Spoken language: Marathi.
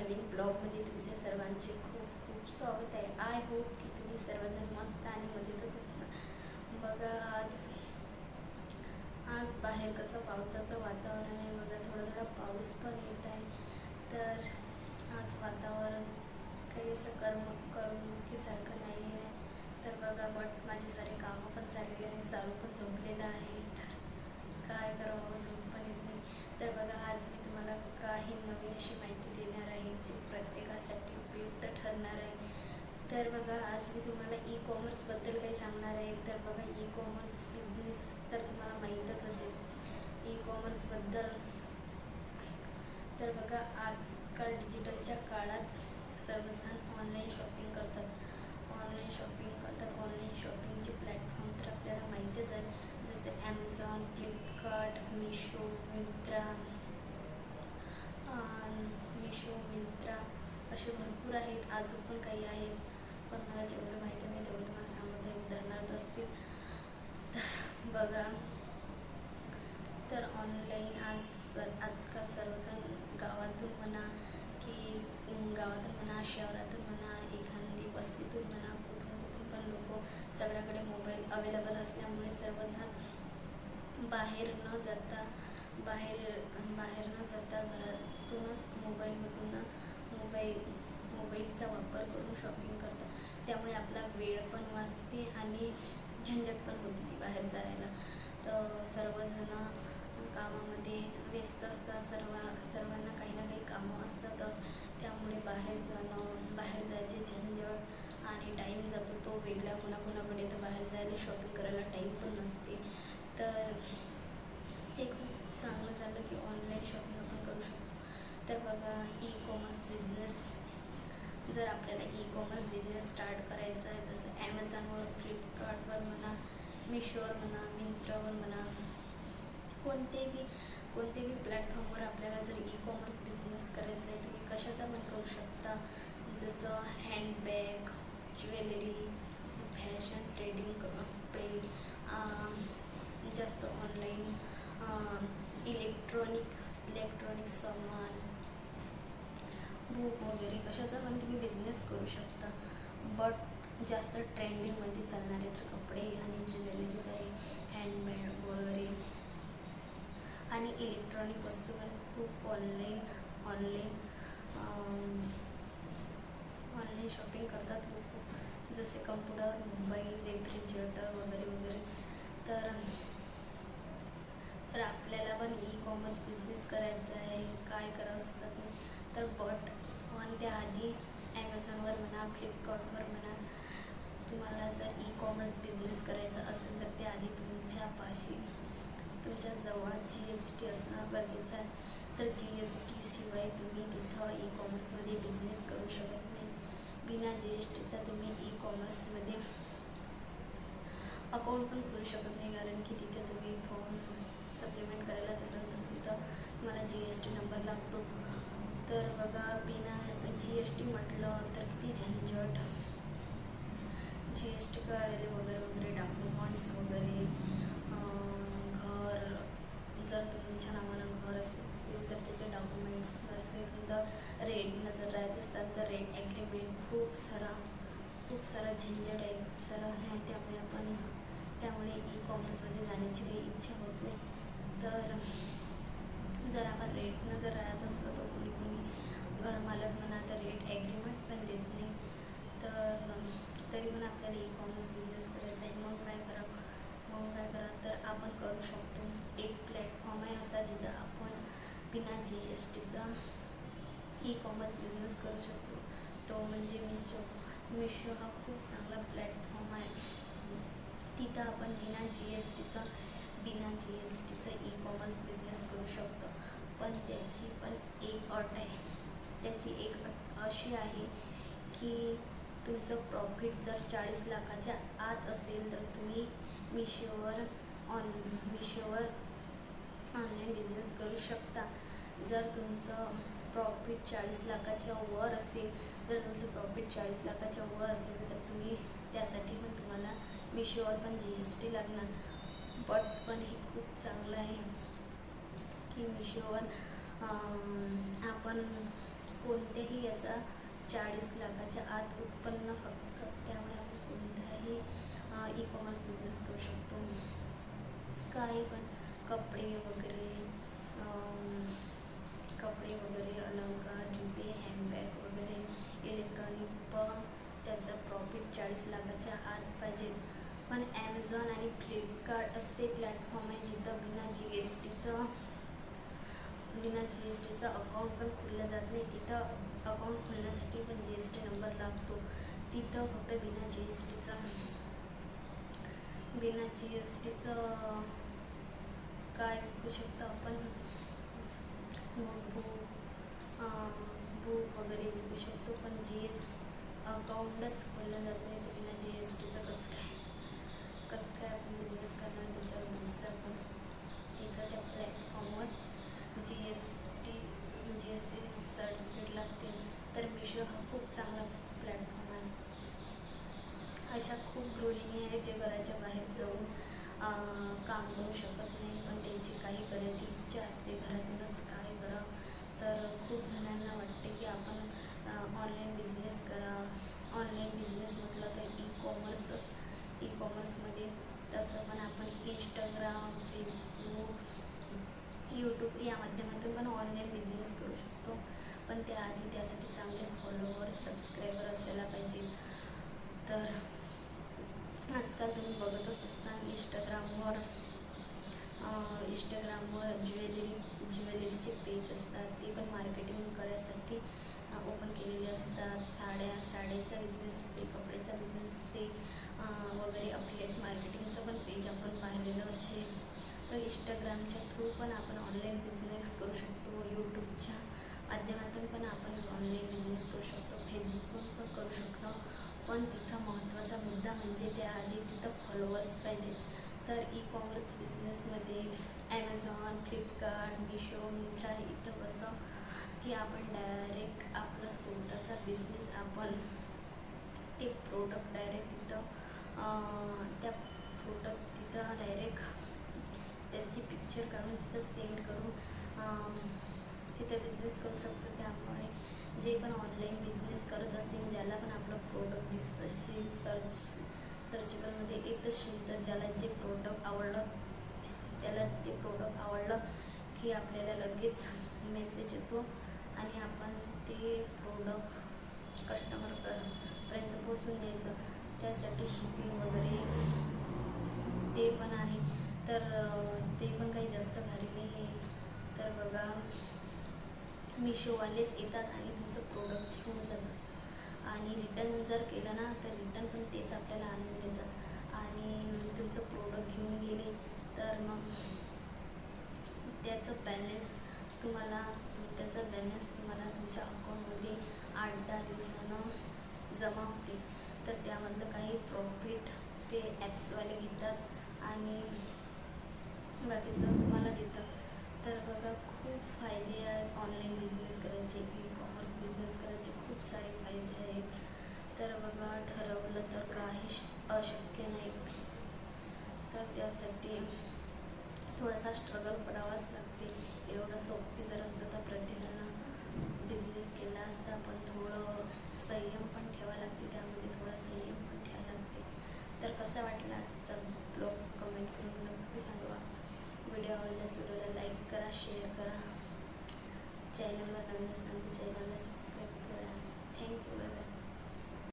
नवीन ब्लॉगमध्ये तुमच्या सर्वांचे खूप खूप स्वागत आहे. आय होप की तुम्ही सर्वजण मस्त आणि मजेतच असता. बघा आज आज बाहेर कसं पावसाचं वातावरण आहे बघा थोडा थोडा पाऊस पण येत आहे. तर आज वातावरण काही असं कर्म करमणुकीसारखं नाही आहे. तर बघा बट माझे सारे कामं पण चाललेले आहे सारू पण झोपलेलं आहे. तर काय करावं झोप पण येत नाही. तर बघा आज मी तुम्हाला काही नवीन अशी माहिती देणार आहे जी प्रत्येकासाठी उपयुक्त ठरणार आहे. तर बघा आज मी तुम्हाला ई कॉमर्सबद्दल काही सांगणार आहे. तर बघा ई कॉमर्स बिझनेस तर तुम्हाला माहीतच असेल. ई कॉमर्सबद्दल तर बघा आजकाल डिजिटलच्या काळात सर्वजण ऑनलाईन शॉपिंग करतात. ऑनलाईन शॉपिंग करतात ऑनलाईन शॉपिंगचे प्लॅटफॉर्म तर आपल्याला माहीतच आहे जसे Amazon Flipkart Meesho Myntra Meesho Myntra असे भरपूर आहेत अजून पण काही आहेत पण मला जेवढं माहिती नाही तेवढं तुम्हाला सांगत आहे उदाहरणार्थ असतील तर बघा तर ऑनलाईन आज सर आजकाल सर्वजण गावातून म्हणा की गावातून म्हणा शहरातून म्हणा एखादी वस्तीतून म्हणा कुठून कुठून पण लोक सगळ्याकडे मोबाईल अवेलेबल असल्यामुळे सर्वजण बाहेर न जाता बाहेर बाहेर न जाता घरातूनच मोबाईलमधून मोबाईल मोबाईलचा वापर करून शॉपिंग करतात त्यामुळे आपला वेळ पण वाचते आणि झंझट पण होत नाही बाहेर जायला. तर सर्वजण कामामध्ये व्यस्त असतात सर्व सर्वांना काही ना काही कामं असतातच. त्यामुळे बाहेर जाणं बाहेर जायचे झंझट आणि टाईम जातो तो वेगळा. कोणाकोणाकडे तर बाहेर जायला शॉपिंग करायला टाईम पण नसते. तर ते खूप चांगलं झालं की ऑनलाईन शॉपिंग आपण करू शकतो. तर बघा ई कॉमर्स बिझनेस जर आपल्याला ई कॉमर्स बिझनेस स्टार्ट करायचा आहे जसं ॲमेझॉनवर फ्लिपकार्टवर म्हणा मिशोवर म्हणा मिंत्रावर म्हणा कोणतेही कोणतेही प्लॅटफॉर्मवर आपल्याला जर ई कॉमर्स बिझनेस करायचा आहे तुम्ही कशाचा पण करू शकता. जसं हँडबॅग ज्वेलरी फॅशन ट्रेडिंग जास्त ऑनलाईन इलेक्ट्रॉनिक इलेक्ट्रॉनिक सामान बुक वगैरे कशाचा पण तुम्ही बिझनेस करू शकता. बट जास्त ट्रेंडिंगमध्ये चालणारे तर कपडे आणि ज्वेलरीज आहे हँडमेड वगैरे. आणि इलेक्ट्रॉनिक वस्तू पण खूप ऑनलाईन ऑनलाईन ऑनलाईन शॉपिंग करतात लोक. जसे कम्प्युटर मोबाईल रेफ्रिजरेटर वगैरे वगैरे. तर तर आपल्याला पण ई कॉमर्स बिझनेस करायचा आहे काय करावं सुचत नाही. तर बट पण त्याआधी ॲमेझॉनवर म्हणा फ्लिपकार्टवर म्हणा. तुम्हाला जर ई कॉमर्स बिझनेस करायचा असेल तर त्याआधी तुमच्यापाशी तुमच्या जवळ जी एस टी असणं गरजेचं आहे. तर जी एस टी शिवाय तुम्ही तिथं ई कॉमर्समध्ये बिझनेस करू शकत नाही. बिना जी एस टीचा तुम्ही ई कॉमर्समध्ये अकाउंट पण खोलू शकत नाही कारण की तिथे तुम्ही फॉर्म सप्लिमेंट करायला असेल तर तिथं तुम्हाला जी एस टी नंबर लागतो तर बघा बिना जी एस टी म्हटलं तर किती झंझट जी एस टी वगैरे वगैरे डॉक्युमेंट्स वगैरे घर जर तुमच्या नावानं घर असेल तर त्याचे डॉक्युमेंट्स नसेल तर रेंटनं जर राहत असतात. तर रेंट ॲग्रीमेंट खूप सारा खूप सारा झंझट आहे खूप सारा आहे. त्यामुळे आपण त्यामुळे ई कॉमर्समध्ये जाण्याची काही इच्छा होत नाही. तर जर आपण रेंटनं जर राहत असलो तर कोणी कोणी घरमालक म्हणा तर रेट ॲग्रीमेंट पण देत नाही. तर तरी पण आपल्याला ई कॉमर्स बिझनेस करायचा आहे. मग काय करावं मग काय करा तर आपण करू शकतो. एक प्लॅटफॉर्म आहे असा जिथं आपण बिना जी एस टीचा ई कॉमर्स बिझनेस करू शकतो. तो म्हणजे मिशो मिशो हा खूप चांगला प्लॅटफॉर्म आहे. तिथं आपण बिना जी एस टीचा बिना जी एस टीचा ई कॉमर्स बिझनेस करू शकतो. पण त्याची पण एक अट आहे. त्याची एक अट अशी आहे की तुमचं प्रॉफिट जर चाळीस लाखाच्या आत असेल तर तुम्ही मिशोवर ऑन मिशोवर ऑनलाईन बिझनेस करू शकता. जर तुमचं प्रॉफिट चाळीस लाखाच्या वर असेल जर तुमचं प्रॉफिट चाळीस लाखाच्या वर असेल तर तुम्ही त्यासाठी पण तुम्हाला मिशोवर पण जी एस टी लागणार. बट पण हे खूप चांगलं आहे की मिशोवर आपण कोणतेही याचा चाळीस लाखाच्या आत उत्पन्न फक्त त्यामुळे आपण कोणताही ई कॉमर्स बिझनेस करू शकतो. काही पण कपडे वगैरे कपडे वगैरे अलंकार जुते हँडबॅग वगैरे इलेक्ट्रॉनिक पण त्याचा प्रॉफिट चाळीस लाखाच्या आत पाहिजे. पण ॲमेझॉन आणि फ्लिपकार्ट असे प्लॅटफॉर्म आहे जिथं बिना जी एस टीचं बिना जी एस टीचं अकाउंट पण खोललं जात नाही. तिथं अकाउंट खोलण्यासाठी पण जी एस टी नंबर लागतो. तिथं फक्त बिना जी एस टीचं बिना जी एस टीचं काय विकू शकतो आपण? नोटबुक बुक वगैरे विकू शकतो. पण जी एस अकाउंटच खोललं जात नाही. तर बिना जी एस टीचं कसं काय? कसं काय आपण बिझनेस करणार त्याच्यावर? आपण तिथं त्या प्लॅटफॉर्मवर G S T G S T certificate लागते तर मिशो हा खूप चांगला प्लॅटफॉर्म आहे अशा खूप गृहिणी आहेत जे घराच्या बाहेर जाऊन काम करू शकत नाही पण त्यांची काही करायची इच्छा असते घरातूनच काय करा तर खूप जणांना वाटते की आपण ऑनलाईन बिझनेस करा. ऑनलाईन बिझनेस म्हटलं तर ई कॉमर्सच ई कॉमर्समध्ये तसं पण आपण इंस्टाग्राम फेसबुक यूट्यूब या माध्यमातून पण ऑनलाईन बिझनेस करू शकतो. पण त्याआधी त्यासाठी चांगले फॉलोअर सबस्क्रायबर असायला पाहिजे. तर आजकाल तुम्ही बघतच असता इंस्टाग्रामवर इंस्टाग्रामवर ज्वेलरी ज्वेलरीचे पेज असतात. ते पण मार्केटिंग करायसाठी ओपन केलेले असतात. साड्या साड्याचा बिझनेस असते कपड्याचा बिझनेस असते वगैरे अपलेट मार्केटिंगचं पण पेज आपण पाहिलेलं असेल. तर इंस्टाग्रामच्या थ्रू पण आपण ऑनलाईन बिझनेस करू शकतो. यूट्यूबच्या माध्यमातून पण आपण ऑनलाईन बिझनेस करू शकतो. फेसबुकवर पण करू शकतो. पण तिथं महत्त्वाचा मुद्दा म्हणजे त्याआधी तिथं फॉलोअर्स पाहिजे. तर ई कॉमर्स बिझनेसमध्ये ॲमेझॉन फ्लिपकार्ट मिशो मिंत्रा इथं कसं की आपण डायरेक्ट आपला स्वतःचा बिझनेस आपण ते प्रोडक्ट डायरेक्ट तिथं त्या प्रोडक्ट तिथं डायरेक्ट त्याची पिक्चर काढून तिथं सेंड करून तिथं बिझनेस करू शकतो. त्यामुळे जे पण ऑनलाईन बिझनेस करत असतील ज्याला पण आपलं प्रोडक्ट दिसत असेल सर्च सर्चिकलमध्ये येत असेल तर ज्याला जे प्रोडक्ट आवडलं त्याला ते प्रोडक्ट आवडलं की आपल्याला लगेच मेसेज येतो आणि आपण ते प्रोडक्ट कस्टमर क पर्यंत पोचून द्यायचं. त्यासाठी शिपिंग वगैरे ते पण आहे. तर ते पण काही जास्त भारी नाही आहे तर बघा मिशोवालेच येतात आणि तुमचं प्रोडक्ट घेऊन जातात. आणि रिटर्न जर केलं ना तर रिटर्न पण तेच आपल्याला आणून देतात. आणि तुमचं प्रोडक्ट घेऊन गेले तर मग त्याचं बॅलन्स तुम्हाला त्याचा बॅलन्स तुम्हाला तुमच्या अकाउंटमध्ये आठ दहा दिवसानं जमा होते. तर त्यामधलं काही प्रॉफिट ते ॲप्सवाले घेतात आणि बाकीचं तुम्हाला देतात. तर बघा खूप फायदे आहेत ऑनलाईन बिझनेस करायचे ई कॉमर्स बिझनेस करायचे खूप सारे फायदे आहेत. तर बघा ठरवलं तर काही अशक्य नाही. तर त्यासाठी थोडासा स्ट्रगल करावाच लागते. एवढं सोपी जर असतं तर प्रत्येकानं बिझनेस केला असता पण थोडं संयम पण ठेवा लागते त्यामध्ये थोडा संयम पण ठेवावा लागते. तर कसं वाटलं? आजचा ब्लॉग कमेंट करून नक्की सांगा. व्हिडिओ आवडल्यास व्हिडिओला लाईक करा शेअर करा चॅनलवर नवीन असाल तर चॅनलला सबस्क्राईब करा थँक्यू बाय बाय